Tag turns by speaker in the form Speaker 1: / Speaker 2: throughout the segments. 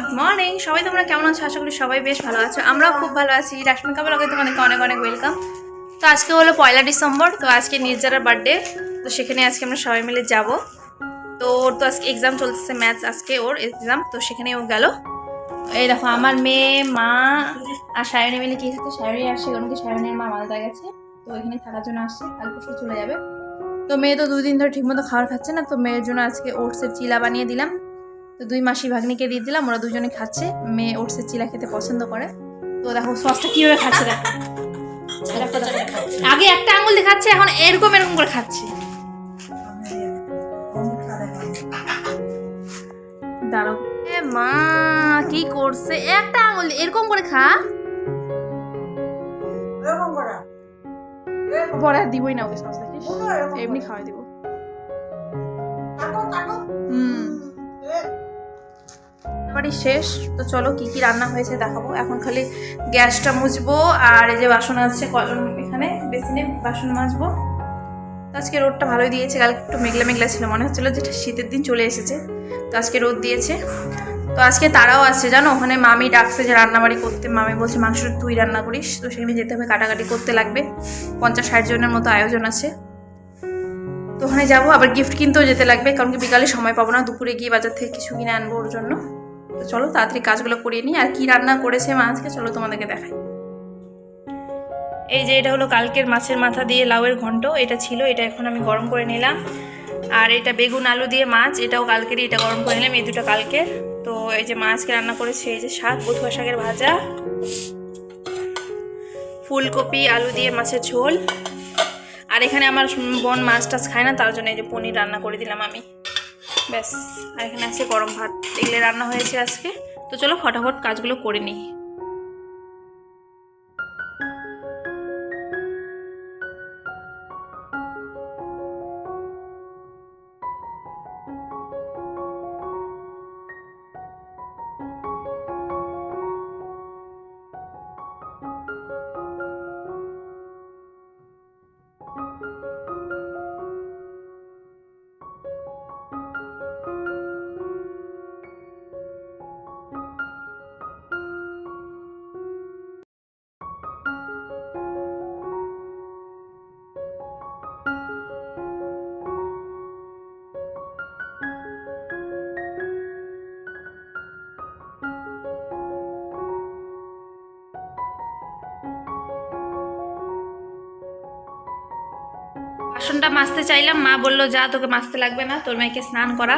Speaker 1: Good morning সবাই তোমরা কেমন আছো? আশা করি সবাই বেশ ভালো আছো। আমরাও খুব ভালো আছি। রাশমি কাপড় তোমাদেরকে অনেক অনেক ওয়েলকাম তো আজকে হলো পয়লা ডিসেম্বর, তো আজকে নির্জারার বার্থডে তো সেখানে আজকে আমরা সবাই মিলে যাব। তো ওর তো আজকে এক্সাম চলতেছে ম্যাথস আজকে ওর এক্সাম তো সেখানে ও গেল। এই দেখো, আমার মেয়ে, মা আর সায়নী মিলে কি হচ্ছে? সায়নী আসছে কারণ কি? সায়নীর মা মালদা গেছে। তো এখানে থাকার জন্য আসছে কাল পরশু চলে যাবে। তো মেয়ে তো দুদিন ধরে ঠিকমতো খাবার খাচ্ছে না, তো মেয়ের জন্য আজকে ওটসের চিলা বানিয়ে দিলাম। তো দুই মাসি ভাগ্নিকে দিয়ে দিলাম ওরা দুজনে খাচ্ছে। মেয়ে ওটসের চিলা খেতে পছন্দ করে। তো দেখো সসটা কীভাবে খাচ্ছে দেখো। আগে একটা আঙুল দিয়ে খাচ্ছে এখন এরকম এরকম করে খাচ্ছে। দাঁড়াও। এ মা কি করছে? একটা আঙুল এরকম করে খা। পরে আর দিবই না ওকে সস দেখিস। এমনি খাওয়াই দিব। বাড়ি শেষ। তো চলো কি কি রান্না হয়েছে দেখাবো। এখন খালি গ্যাসটা মুছবো আর এই যে বাসন আছে এখানে? বেসিনে বাসন মাজবো। তো আজকে রোদটা ভালোই দিয়েছে। কালকে একটু মেঘলা মেঘলা ছিল। মনে হচ্ছিল যে শীতের দিন চলে এসেছে। তো আজকে রোদ দিয়েছে। তো আজকে তারাও আসছে, জানো? ওখানে মামি ডাকছে যে রান্নাবাড়ি করতে। মামি বলছে মাংস তুই রান্না করিস? তো সেখানে যেতে হবে। কাটাকাটি করতে লাগবে। পঞ্চাশ, ষাট জনের মতো আয়োজন আছে। তো ওখানে যাব। আবার গিফট কিনতেও যেতে লাগবে। কারণ কি বিকালে সময় পাবো না। দুপুরে গিয়ে বাজার থেকে কিছু কিনে আনব ওর জন্য। তো চলো তাড়াতাড়ি কাজগুলো করিয়ে নিই। আর কি রান্না করেছে মা আজকে, চলো তোমাদেরকে দেখাই। এই যে এটা হলো কালকের মাছের মাথা দিয়ে লাউয়ের ঘন্ট, এটা ছিল, এটা এখন আমি গরম করে নিলাম। আর এটা বেগুন আলু দিয়ে মাছ, এটাও কালকেরই, এটা গরম করে নিলাম, এই দুটো কালকের। তো এই যে মাছকে রান্না করেছে, এই যে শাক বথুয়া শাকের ভাজা, ফুলকপি, আলু দিয়ে মাছের ঝোল। আর এখানে আমার বোন মাছ টাছ খায় না, তার জন্য এই যে পনির রান্না করে দিলাম আমি। ব্যাস, আর এখানে আছে গরম ভাত। এগুলো রান্না হয়েছে আজকে। তো চলো, ফটাফট কাজগুলো করে নিই। বাসনটা মাজতে চাইলাম, মা বলল, যা, তোকে মাজতে লাগবে না, তোর মেয়েকে স্নান করা।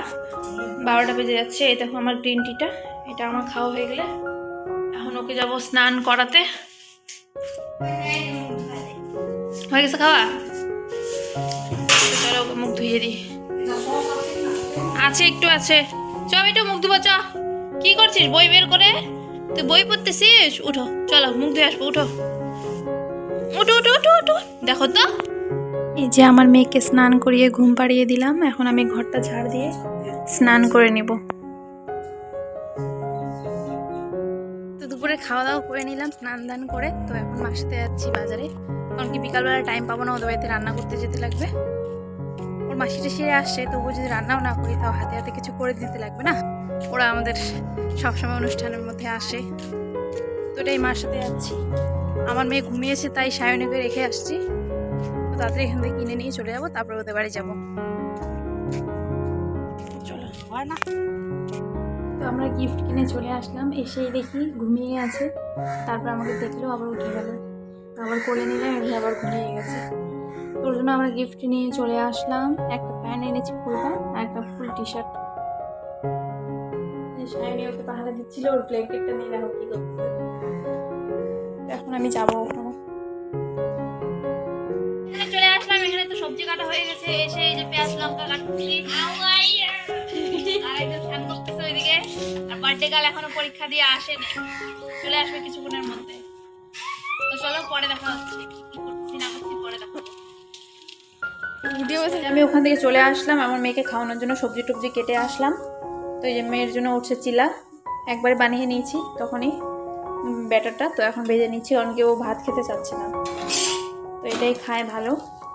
Speaker 1: বারোটা বেজে যাচ্ছে, এই দেখো আমার গ্রিন টিটা এটা আমার খাওয়া হয়ে গেলে। এখন ওকে যাব স্নান করাতে। হয়ে গেছে খাওয়া? চলো ওকে মুখ ধুয়ে দিই। আছে, একটু আছে। চ একটু মুখ ধুবো, চ। কি করছিস, বই বের করে? তুই বই পড়তেছিস? উঠো, চলো, মুখ ধুয়ে আসব, উঠো। উঠো উঠো উঠো উঠো। দেখো তো। এই যে আমার মেয়েকে স্নান করিয়ে ঘুম পাড়িয়ে দিলাম, এখন আমি ঘরটা ঝাড় দিয়ে স্নান করে নেব। তো দুপুরে খাওয়া দাওয়া করে নিলাম, স্নান দান করে। তো এখন মাসতে যাচ্ছি বাজারে। কারণ কি বিকালবেলা টাইম পাবো না, ওদের বাড়িতে রান্না করতে যেতে লাগবে। ওর মাসিটা সেরে আসছে, তবুও যদি রান্নাও না করি, তাও হাতে হাতে কিছু করে দিতে লাগবে না? ওরা আমাদের সবসময় অনুষ্ঠানের মধ্যে আসে। তো এটাই মার সাথে যাচ্ছি। আমার মেয়ে ঘুমিয়েছে, তাই সায়নীকে রেখে আসছি। তাড়াতাড়ি এখান থেকে কিনে নিয়ে চলে যাব, তারপরে ওদের বাড়ি যাব। না। তো আমরা গিফট কিনে চলে আসলাম, এসেই দেখি ঘুমিয়ে আছে। তারপর আমাকে দেখল আবার উঠে গেল। আবার করে নিলাম এমনি আবার ঘুমিয়ে গেছে। ওর জন্য আমরা গিফট নিয়ে চলে আসলাম। একটা প্যান্ট এনেছি ফুল প্যান্ট আর একটা ফুল টি শার্ট সায়নি ওকে পাহারা দিচ্ছিল, ওর ব্ল্যাঙ্কেটটা নিয়ে দেখো এখন আমি যাব ওখানে। সবজি কাটা হয়ে গেছে, এসে এই যে পেঁয়াজ, লঙ্কা কাটছি। ওইদিকে। আর বার্থডে গাল এখনও পরীক্ষা দিয়ে আসেনি। চলে আসবে কিছুক্ষণের মধ্যে। তো চলো পরে দেখা হচ্ছে। আমি ওখান থেকে চলে আসলাম। আমার মেয়েকে খাওয়ানোর জন্য সবজি টবজি কেটে আসলাম। তো এই যে মেয়ের জন্য উঠছে চিলা। একবারে বানিয়ে নিয়েছি তখনই ব্যাটারটা। তো এখন ভেজে নিচ্ছি, কারণ কি ও ভাত খেতে চাচ্ছে না। তো এটাই খায় ভালো।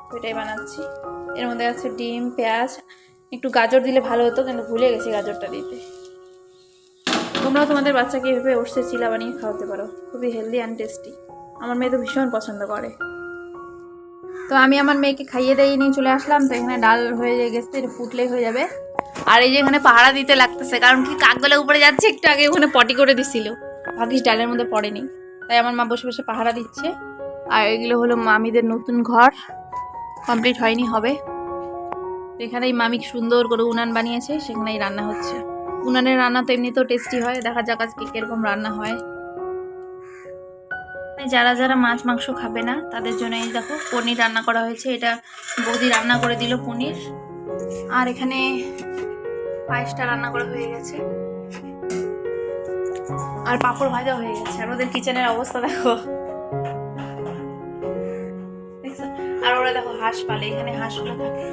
Speaker 1: তো এটাই বানাচ্ছি। এর মধ্যে আছে ডিম, পেঁয়াজ, একটু গাজর দিলে ভালো হতো, কিন্তু ভুলে গেছি গাজরটা দিতে। তোমরাও তোমাদের বাচ্চাকে এভাবে ওটসের চিলা বানিয়ে খাওয়াতে পারো। খুবই হেলদি অ্যান্ড টেস্টি আমার মেয়ে তো ভীষণ পছন্দ করে। তো আমি আমার মেয়েকে খাইয়ে দিয়ে নিয়ে চলে আসলাম। তো এখানে ডাল হয়ে গেছে, এটা ফুটলেই হয়ে যাবে। আর এই যে এখানে পাহারা দিতে লাগতেছে, কারণ কি কাকগুলো উপরে যাচ্ছে, একটু আগে ওখানে পটি করে দিছিল। ভাবিস ডালের মধ্যে পড়েনি। তাই আমার মা বসে বসে পাহারা দিচ্ছে। আর এগুলো হলো মামিদের নতুন ঘর। কমপ্লিট হয়নি, হবে। এখানেই মামি সুন্দর করে উনান বানিয়েছে, সেখানেই রান্না হচ্ছে। উনানের রান্না তো এমনিতেও টেস্টি হয়, দেখা যাক আজকে কীরকম রান্না হয়। যারা যারা মাছ, মাংস খাবে না, তাদের জন্য এই দেখো, পনির রান্না করা হয়েছে। এটা বৌদি রান্না করে দিল পনির। আর এখানে পায়েসটা রান্না করা হয়ে গেছে। আর পাঁপড় ভাজা হয়ে গেছে। আর ওদের কিচেনের অবস্থা দেখো। ওরা দেখো হাঁস পালে, এখানে হাঁসগুলো থাকে।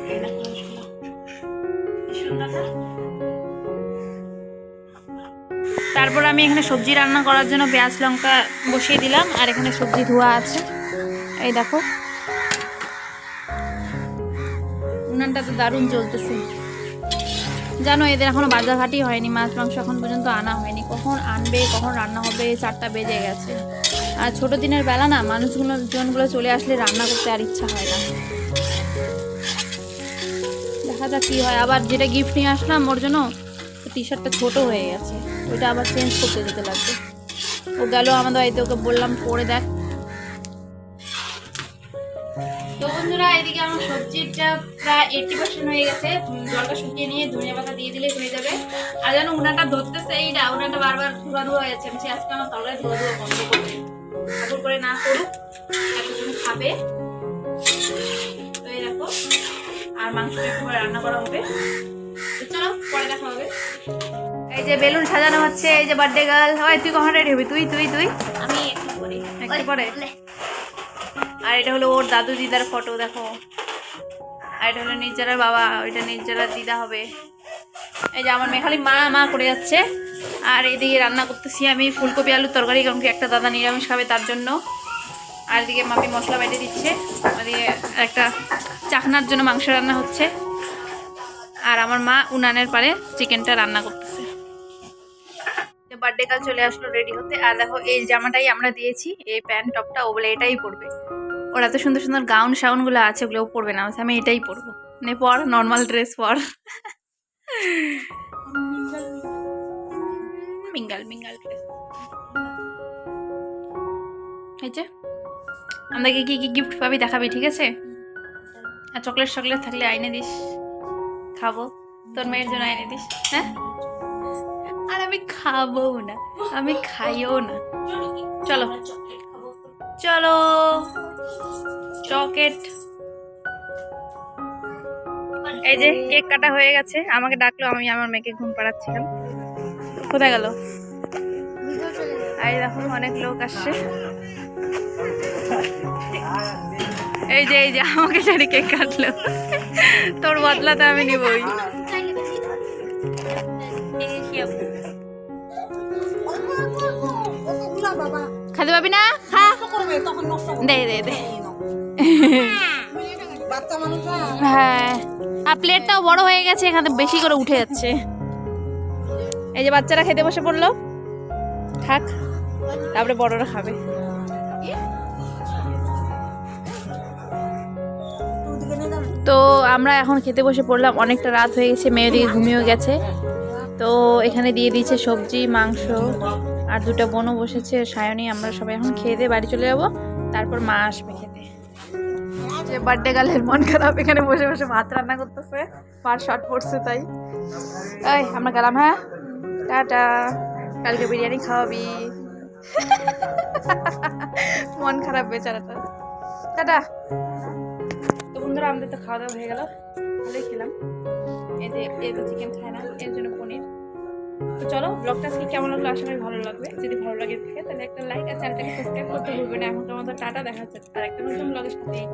Speaker 1: তারপর আমি এখানে সবজি রান্না করার জন্য পেঁয়াজ, লঙ্কা বসিয়ে দিলাম, আর এখানে সবজি ধোয়া আছে। এই দেখো। উনানটা তো দারুণ চলতেছে। জানো, এদের এখনও বাজারঘাটই হয়নি, মাছ, মাংস এখন পর্যন্ত আনা হয়নি। কখন আনবে, কখন রান্না হবে, চারটা বেজে গেছে। আর ছোটো দিনের বেলা না মানুষগুলো জনগুলো চলে আসলে রান্না করতে আর ইচ্ছা হয় না। দেখা যাক কী হয়। আবার যেটা গিফট নিয়ে আসলাম, ওর জন্য টি শার্টটা ছোটো হয়ে গেছে। ওইটা আবার চেঞ্জ করতে যেতে লাগবে। ও গেল আমাদের বাড়িতে ওকে বললাম, পরে দেখ। তো বন্ধুরা, এদিকে আমার প্রায় পার্সেন্ট হয়ে গেছে। জলটা শুকিয়ে নিয়ে ধনিয়া পাতা দিয়ে দিলে হয়ে যাবে। আর যেন উনাটা ধরতেছে এইটা উনাটা বারবার ধোয়া ধোয়া হয়ে যাচ্ছে। আমি আজকে আমার তলায় ধোয়া ধোয়া বন্ধ করবে ঠাকুর করে না করুক এতজন খাবে। তো দেখো আর মাংস একটু পরে রান্না করা হবে। চলো পরে দেখা হবে। এই যে বেলুন সাজানো হচ্ছে এই যে বার্থডে গার্ল হয় তুই কখন রেডি হবি? তুই তুই তুই?
Speaker 2: আমি একটু
Speaker 1: পরে। আর এটা হলো ওর দাদু দিদার ফটো দেখো। আর এটা হলো নির্জারার বাবা ওইটা নির্জারার দিদা হবে। এই যে আমার মেয়ে খালি মা মা করে যাচ্ছে। আর এদিকে রান্না করতেছি আমি ফুলকপি, আলুর তরকারি, কারণ কি একটা দাদা নিরামিষ খাবে তার জন্য। আর এদিকে মামি মশলা বেটে দিচ্ছে। ওদিকে একটা চাকনার জন্য মাংস রান্না হচ্ছে। আর আমার মা উনানের পারে চিকেনটা রান্না করতেছে। বার্থডে কাল চলে আসলো রেডি হতে। আর দেখো, এই জামাটাই আমরা দিয়েছি। এই প্যান্ট টপটা ও বলে এটাই পরবে। ওর এত সুন্দর সুন্দর গাউন শাউনগুলো আছে, ওগুলো পরবে না। আমি এটাই পরবো। নে পর নর্মাল ড্রেস পর। মিঙ্গাল মিঙ্গাল ড্রেস হয়েছে আমাদেরকে কি কি গিফট পাবি দেখাবি, ঠিক আছে? আর চকলেট চকলেট থাকলে আইনে দিস। খাব। তোর মেয়ের জন্য আইনে দিস। হ্যাঁ? আর আমি খাব না। আমি খাইও না। চলো।
Speaker 2: চকলেট
Speaker 1: চলো। চকেট এই যে, কেক কাটা হয়ে গেছে। আমাকে ডাকলো, আমি আমার মেয়েকে ঘুম পাড়াচ্ছিলাম। কোথায় গেল? এই দেখো অনেক লোক আসছে। এই যে এই যে আমাকে জানি কেক কাটলো। তোর বদলা তো আমি নিবই। খেতে পাবি না? দে দে দে। হ্যাঁ। আর প্লেটটাও বড় হয়ে গেছে এখানে বেশি করে উঠে যাচ্ছে। এই যে বাচ্চারা খেতে বসে পড়ল। থাক, তারপরে বড়রা খাবে। তো আমরা এখন খেতে বসে পড়লাম, অনেকটা রাত হয়ে গেছে মেয়ে দিকে ঘুমিয়েও গেছে। তো এখানে দিয়ে দিয়েছে সবজি, মাংস, আর দুটো বোনও বসেছে, সায়নী, আমরা সবাই এখন খেয়ে দিয়ে বাড়ি চলে যাব। তারপর মা আসবে খেতে। যে বার্থডে গালের মন খারাপ, এখানে বসে বসে ভাত রান্না করতেছে। পার শর্ট পড়ছে তাই। আমরা গেলাম হ্যাঁ? টাটা কালকে বিরিয়ানি খাওয়াবি। মন খারাপ বেচারা বেচারাটা। টাটা। তো বন্ধুরা আমাদের তো খাওয়া দাওয়া হয়ে গেল। ভালোই খেলাম। এতে এ তো চিকেন খায় না এর জন্য পনির। তো চলো ব্লগটা আজকে কেমন লাগল? আশা করি ভালো লাগবে। যদি ভালো লাগে থাকে তাহলে একটা লাইক আর চ্যানেলটাকে সাবস্ক্রাইব করতে ভুলবে না। এখন তো আমাদের টাটা দেখা যাচ্ছে আর একটা নতুন ব্লগের সাথে।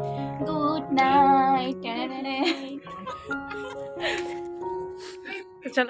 Speaker 1: গুড নাইট চলো।